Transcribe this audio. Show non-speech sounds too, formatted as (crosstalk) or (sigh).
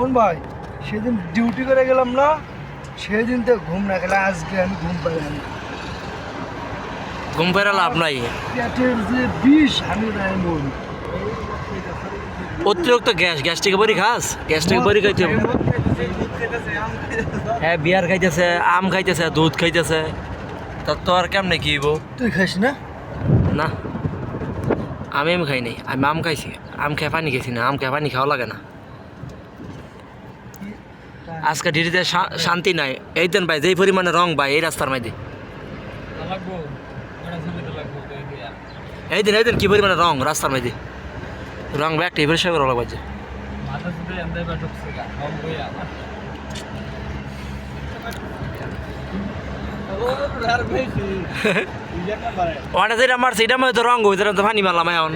মামুন ভাই সেদিন ডিউটি করে গেলাম না সেদিন তো ঘুম না গেলে আজকে আমি ঘুম পাইলাম ঘুম ফেরা লাভ নাই। পেটের যে বিষ আমি নাই মন অতিরিক্ত গ্যাস গ্যাস থেকে বড়ি খাস? গ্যাস থেকে বড়ি খাইতে হ্যাঁ বিয়ার খাইতেছে আম খাইতেছে দুধ খাইতেছে। তার তো আর কেমনে কি তুই খাইস না? না। আমি আম খাই নাই, আমি আম খাইছি, আম খেয়ে পানি খাইছি না, আম খেয়ে পানি খাওয়া লাগে না। আজকে ডিউটিতে শা- শান্তি নাই, এই দেন ভাই, যেই পরিমাণে রং ভাই, এই রাস্তার মাঝে এই দিন এই দিন কি পরিমাণে রং রাস্তার মাঝে রং ব্যাগটা পরিষ্কার করা লাগবে যে। (laughs) ওটা যেটা মারছে এটা মধ্যে রঙ হয়েছে তো পানি মারলাম এখন।